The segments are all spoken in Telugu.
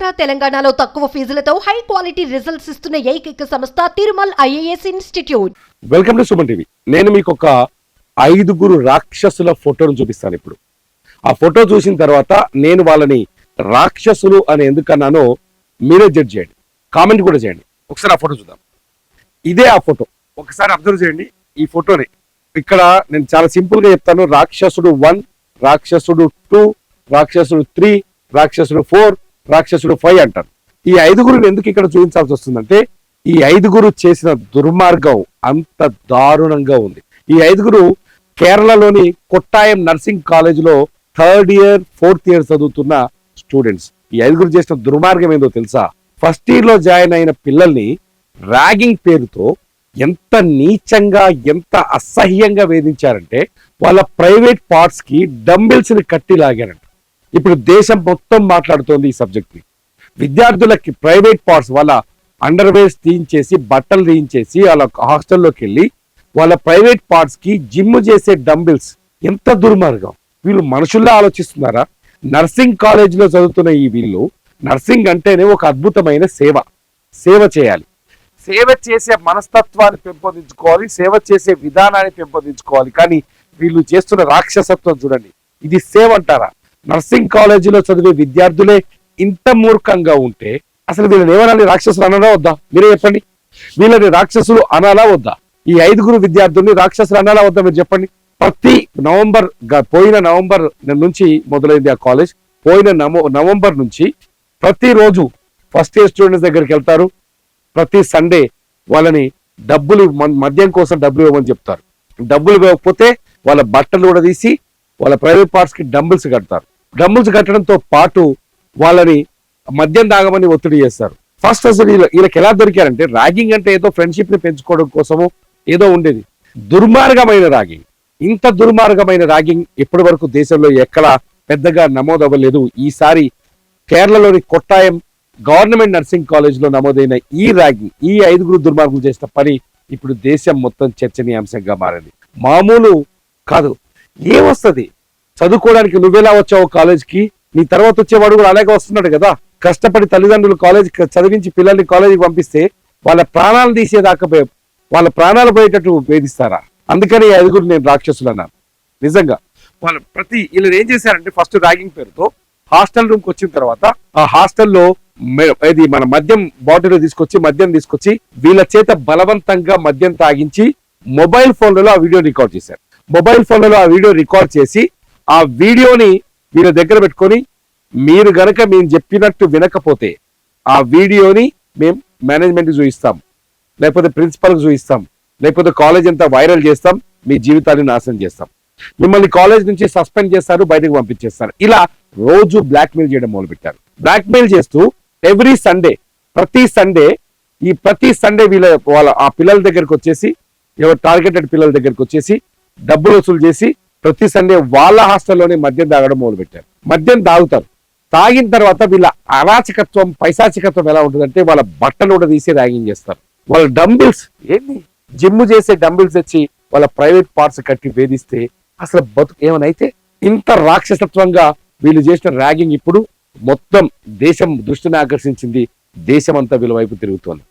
ఆంధ్ర తెలంగాణలో తక్కువ ఫీజులతో హై క్వాలిటీ రిజల్ట్స్ ఇస్తున్న ఏకైక సంస్థ Tirumal IAS institute. Welcome to Suman TV. నేను మీకు ఒక ఐదుగురు రాక్షసుల ఫోటోను చూపిస్తాను ఇప్పుడు. ఆ ఫోటో చూసిన తర్వాత నేను వాళ్ళని రాక్షసులు అని ఎందుకన్నానో మీరే జడ్జ్ చేయండి. కామెంట్ కూడా చేయండి. ఒకసారి ఆ ఫోటో చూద్దాం. ఇదే ఆ ఫోటో. ఒకసారి అబ్జర్వ్ చేయండి ఈ ఫోటోని. ఇక్కడ నేను చాలా సింపుల్గా చెప్తాను. రాక్షసుడు వన్ రాక్షసుడు టూ రాక్షసుడు త్రీ రాక్షసుడు ఫోర్ రాక్షసుడు ఫైవ్ అంటారు. ఈ ఐదుగురు ఎందుకు ఇక్కడ చూపించాల్సి వస్తుందంటే ఈ ఐదుగురు చేసిన దుర్మార్గం అంత దారుణంగా ఉంది. ఈ ఐదుగురు కేరళలోని కొట్టాయం నర్సింగ్ కాలేజీలో థర్డ్ ఇయర్ ఫోర్త్ ఇయర్ చదువుతున్న స్టూడెంట్స్. ఈ ఐదుగురు చేసిన దుర్మార్గం ఏందో తెలుసా? ఫస్ట్ ఇయర్లో జాయిన్ అయిన పిల్లల్ని ర్యాగింగ్ పేరుతో ఎంత నీచంగా ఎంత అసహ్యంగా వేధించారంటే వాళ్ళ ప్రైవేట్ పార్ట్స్కి డంబిల్స్ని కట్టి లాగారంట. ఇప్పుడు దేశం మొత్తం మాట్లాడుతోంది ఈ సబ్జెక్ట్ని విద్యార్థులకి ప్రైవేట్ పార్ట్స్ వాళ్ళ అండర్వేర్స్ తీయించేసి బట్టలు తీయించేసి వాళ్ళ హాస్టల్లోకి వెళ్ళి వాళ్ళ ప్రైవేట్ పార్ట్స్కి జిమ్ చేసే డంబిల్స్ ఎంత దుర్మార్గం. వీళ్ళు మనుషుల్లో ఆలోచిస్తున్నారా? నర్సింగ్ కాలేజీలో చదువుతున్న ఈ వీళ్ళు నర్సింగ్ అంటేనే ఒక అద్భుతమైన సేవ. సేవ చేయాలి. సేవ చేసే మనస్తత్వాన్ని పెంపొందించుకోవాలి సేవ చేసే విధానాన్ని పెంపొందించుకోవాలి. కానీ వీళ్ళు చేస్తున్న రాక్షసత్వం చూడండి. ఇది సేవ అంటారా? నర్సింగ్ కాలేజీలో చదివే విద్యార్థులే ఇంత మూర్ఖంగా ఉంటే అసలు వీళ్ళని ఏమనాలి రాక్షసులు అనాలా వద్దా? మీరే చెప్పండి. వీళ్ళని రాక్షసులు అనాలా వద్దా? ఈ ఐదుగురు విద్యార్థుల్ని రాక్షసులు అనాలా వద్దా మీరు చెప్పండి. ప్రతి నవంబర్ గ- పోయిన నవంబర్ నుంచి మొదలైంది ఆ కాలేజ్. పోయిన నవంబర్ నుంచి ప్రతిరోజు ఫస్ట్ ఇయర్ స్టూడెంట్స్ దగ్గరికి వెళ్తారు. ప్రతి సండే వాళ్ళని డబ్బులు మద్యం కోసం డబ్బులు ఇవ్వమని చెప్తారు. డబ్బులు ఇవ్వకపోతే వాళ్ళ బట్టలు కూడా తీసి వాళ్ళ ప్రైవేట్ పార్ట్స్కి డంబుల్స్ కడతారు. డంబుల్స్ కట్టడంతో పాటు వాళ్ళని మద్యం తాగమని ఒత్తిడి చేస్తారు. ఫస్ట్ అసలు వీళ్ళకి ఎలా దొరికారంటే ర్యాగింగ్ అంటే ఏదో ఫ్రెండ్షిప్ని పెంచుకోవడం కోసము ఏదో ఉండేది. దుర్మార్గమైన ర్యాగింగ్ ఇంత దుర్మార్గమైన ర్యాగింగ్ ఇప్పటి వరకు దేశంలో ఎక్కడ పెద్దగా నమోదవ్వలేదు. ఈసారి కేరళలోని కొట్టాయం గవర్నమెంట్ నర్సింగ్ కాలేజ్లో నమోదైన ఈ ర్యాగింగ్ ఈ ఐదుగురు దుర్మార్గులు చేసిన పని ఇప్పుడు దేశం మొత్తం చర్చనీయాంశంగా మారింది. మామూలు కాదు. ఏమొస్తుంది? చదువుకోవడానికి నువ్వెలా వచ్చావు కాలేజ్కి? నీ తర్వాత వచ్చేవాడు కూడా అలాగే వస్తున్నాడు కదా. కష్టపడి తల్లిదండ్రులు కాలేజ్ చదివించి పిల్లల్ని కాలేజీకి పంపిస్తే వాళ్ళ ప్రాణాలు తీసేదాకా వాళ్ళ ప్రాణాలు పోయేటట్టు వేధిస్తారా? అందుకని ఐదుగురు నేను రాక్షసులు అన్నాను నిజంగా. వాళ్ళు ప్రతి వీళ్ళు ఏం చేశారంటే ఫస్ట్ ర్యాగింగ్ పేరుతో హాస్టల్ రూమ్కి వచ్చిన తర్వాత ఆ హాస్టల్లో ఇది మన మద్యం బాటిల్ తీసుకొచ్చి మద్యం తీసుకొచ్చి వీళ్ళ చేత బలవంతంగా మద్యం తాగించి మొబైల్ ఫోన్లలో ఆ వీడియో రికార్డ్ చేశారు. మొబైల్ ఫోన్లలో ఆ వీడియో రికార్డ్ చేసి ఆ వీడియోని వీళ్ళ దగ్గర పెట్టుకొని మీరు గనక మేము చెప్పినట్టు వినకపోతే ఆ వీడియోని మేము మేనేజ్మెంట్ చూపిస్తాం లేకపోతే ప్రిన్సిపల్ చూపిస్తాం లేకపోతే కాలేజ్ అంతా వైరల్ చేస్తాం. మీ జీవితాన్ని నాశనం చేస్తాం. మిమ్మల్ని కాలేజ్ నుంచి సస్పెండ్ చేస్తారు బయటకు పంపించేస్తారు. ఇలా రోజు బ్లాక్మెయిల్ చేయడం మొదలుపెట్టారు. బ్లాక్మెయిల్ చేస్తూ ఎవ్రీ సండే ప్రతి సండే ఈ ప్రతి సండే వీళ్ళ వాళ్ళ ఆ పిల్లల దగ్గరకు వచ్చేసి ఎవరు టార్గెటెడ్ పిల్లల దగ్గరకు వచ్చేసి డబ్బులు వసూలు చేసి ప్రతి సండే వాళ్ళ హాస్టల్లోనే మద్యం తాగడం మొదలుపెట్టారు. మద్యం తాగుతారు. తాగిన తర్వాత వీళ్ళ అరాచకత్వం పైశాచికత్వం ఎలా ఉంటుందంటే వాళ్ళ బట్టలు కూడా తీసి ర్యాగింగ్ చేస్తారు. వాళ్ళ డంబిల్స్ ఏంది? జిమ్ చేసే డంబిల్స్ తెచ్చి వాళ్ళ ప్రైవేట్ పార్ట్స్ కట్టి వేధిస్తే అసలు బతుకు ఏమనైతే? ఇంత రాక్షసత్వంగా వీళ్ళు చేసిన ర్యాగింగ్ ఇప్పుడు మొత్తం దేశం దృష్టిని ఆకర్షించింది. దేశం అంతా వీళ్ళ వైపు తిరుగుతోంది.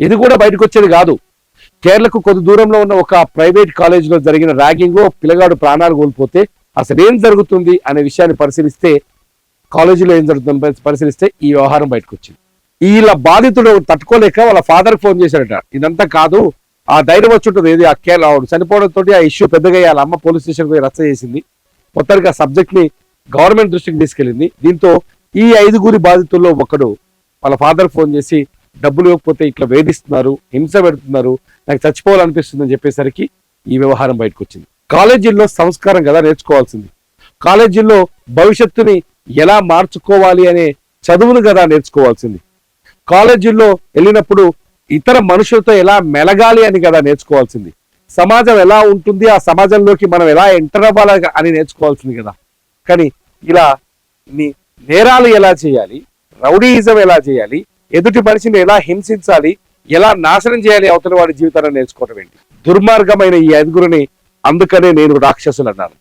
ఇది కూడా బయటకు వచ్చేది కాదు. కేరళకు కొద్ది దూరంలో ఉన్న ఒక ప్రైవేట్ కాలేజ్లో జరిగిన ర్యాగింగ్లో పిల్లగాడు ప్రాణాలు కోల్పోతే అసలు ఏం జరుగుతుంది అనే విషయాన్ని పరిశీలిస్తే కాలేజీలో ఏం జరుగుతుంది పరిశీలిస్తే ఈ వ్యవహారం బయటకు వచ్చింది వీళ్ళ బాధితుడు తట్టుకోలేక వాళ్ళ ఫాదర్ ఫోన్ చేశాడట. ఇదంతా కాదు ఆ ధైర్యం వచ్చి ఉంటుంది. ఏది ఆ కేరళ చనిపోవడంతో ఆ ఇష్యూ పెద్దగా వాళ్ళ అమ్మ పోలీస్ స్టేషన్ పోయి రచ్చ చేసింది. మొత్తానికి ఆ సబ్జెక్ట్ని గవర్నమెంట్ దృష్టికి తీసుకెళ్ళింది. దీంతో ఈ ఐదుగురి బాధితుల్లో ఒకడు వాళ్ళ ఫాదర్ ఫోన్ చేసి డబ్బులు ఇవ్వకపోతే ఇట్లా వేధిస్తున్నారు హింస పెడుతున్నారు నాకు చచ్చిపోవాలనిపిస్తుంది అని చెప్పేసరికి ఈ వ్యవహారం బయటకు వచ్చింది కాలేజీల్లో సంస్కారం కదా నేర్చుకోవాల్సింది. కాలేజీల్లో భవిష్యత్తుని ఎలా మార్చుకోవాలి అనే చదువును కదా నేర్చుకోవాల్సింది. కాలేజీల్లో వెళ్ళినప్పుడు ఇతర మనుషులతో ఎలా మెలగాలి అని కదా నేర్చుకోవాల్సింది. సమాజం ఎలా ఉంటుంది ఆ సమాజంలోకి మనం ఎలా ఎంటర్ అవ్వాలి అని నేర్చుకోవాల్సింది కదా. కానీ ఇలా నేరాలు ఎలా చేయాలి రౌడీయిజం ఎలా చేయాలి ఎదుటి మనిషిని ఎలా హింసించాలి ఎలా నాశనం చేయాలి అవతల వాడి జీవితాన్ని నేర్చుకోవడం ఏంటి? దుర్మార్గమైన ఈ ఐదుగురిని అందుకనే నేను రాక్షసులు అన్నాను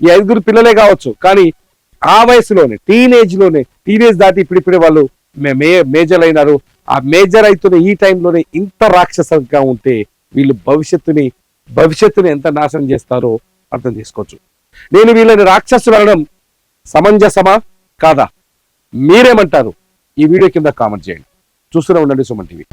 ఈ ఐదుగురు పిల్లలే కావచ్చు కానీ ఆ వయసులోనే టీనేజ్లోనే టీనేజ్ దాటి ఇప్పుడిప్పుడే వాళ్ళు మే- మే మేజర్ అయినారు ఆ మేజర్ అవుతున్న ఈ టైంలోనే ఇంత రాక్షసంగా ఉంటే వీళ్ళు భవిష్యత్తుని భవిష్యత్తుని ఎంత నాశనం చేస్తారో అర్థం చేసుకోవచ్చు. నేను వీళ్ళని రాక్షసులు అనడం సమంజసమా? కాదా? మీరేమంటారు? ఈ వీడియో కింద కామెంట్ చేయండి. చూస్తూనే ఉండండి సుమన్ టీవీ.